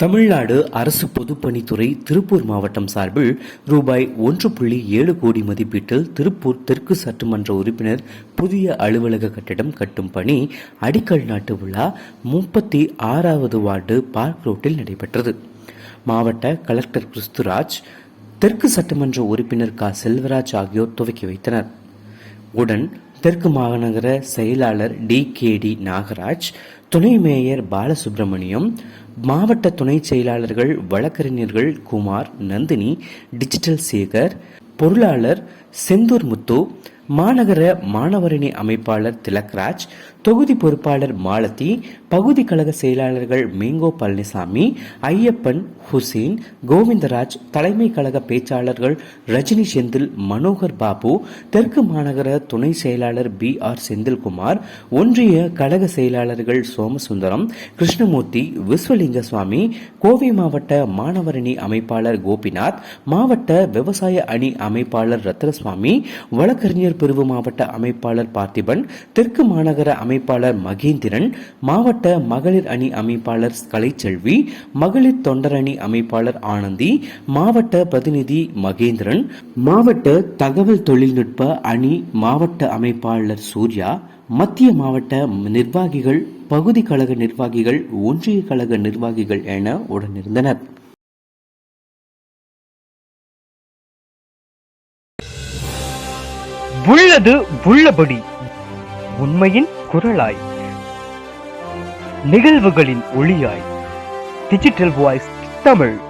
தமிழ்நாடு அரசு பொதுப்பணித்துறை திருப்பூர் மாவட்டம் சார்பில் ரூபாய் ஒன்று புள்ளி ஏழு கோடி மதிப்பீட்டில் திருப்பூர் தெற்கு சட்டமன்ற உறுப்பினர் புதிய அலுவலக கட்டிடம் கட்டும் பணி அடிக்கல் நாட்டு விழா முப்பத்தி ஆறாவது வார்டு பார்க் ரோட்டில் நடைபெற்றது. மாவட்ட கலெக்டர் கிறிஸ்துராஜ் தெற்கு சட்டமன்ற உறுப்பினர் க. செல்வராஜ் ஆகியோர் துவக்கி வைத்தனர். உடன் தெற்கு மாநகர செயலாளர் டி கே டி நாகராஜ் துணை மேயர் பாலசுப்ரமணியம் மாவட்ட துணை செயலாளர்கள் வழக்கறிஞர்கள் குமார் நந்தினி டிஜிட்டல் சேகர் பொருளாளர் செந்தூர் முத்து மாநகர மாணவரணி அமைப்பாளர் திலக்ராஜ் தொகுதி பொறுப்பாளர் மாலதி பகுதி கழக செயலாளர்கள் மேங்கோ பழனிசாமி ஐயப்பன் ஹுசேன் கோவிந்தராஜ் தலைமை கழக பேச்சாளர்கள் ரஜினி செந்தில் மனோகர் பாபு தெற்கு மாநகர துணை செயலாளர் பி ஆர் செந்தில்குமார் ஒன்றிய கழக செயலாளர்கள் சோமசுந்தரம் கிருஷ்ணமூர்த்தி விஸ்வலிங்க சுவாமி கோவை மாவட்ட மாணவரணி அமைப்பாளர் கோபிநாத் மாவட்ட விவசாய அணி அமைப்பாளர் ரத்னசுவாமி வழக்கறிஞர் பிரிவு மாவட்ட அமைப்பாளர் பார்த்திபன் தெற்கு மாநகர அமைப்பாளர் மகேந்திரன் மாவட்ட மகளிர் அணி அமைப்பாளர் கலைச்செல்வி மகளிர் தொண்டரணி அமைப்பாளர் ஆனந்தி மாவட்ட பிரதிநிதி மகேந்திரன் மாவட்ட தகவல் தொழில்நுட்ப அணி மாவட்ட அமைப்பாளர் சூர்யா மத்திய மாவட்ட நிர்வாகிகள் பகுதி கழக நிர்வாகிகள் ஒன்றிய கழக நிர்வாகிகள் என உடனிருந்தனர். உள்ளது உள்ளபடி. உண்மையின் குரலாய். நிகழ்வுகளின் ஒளியாய். Digital voice Tamil.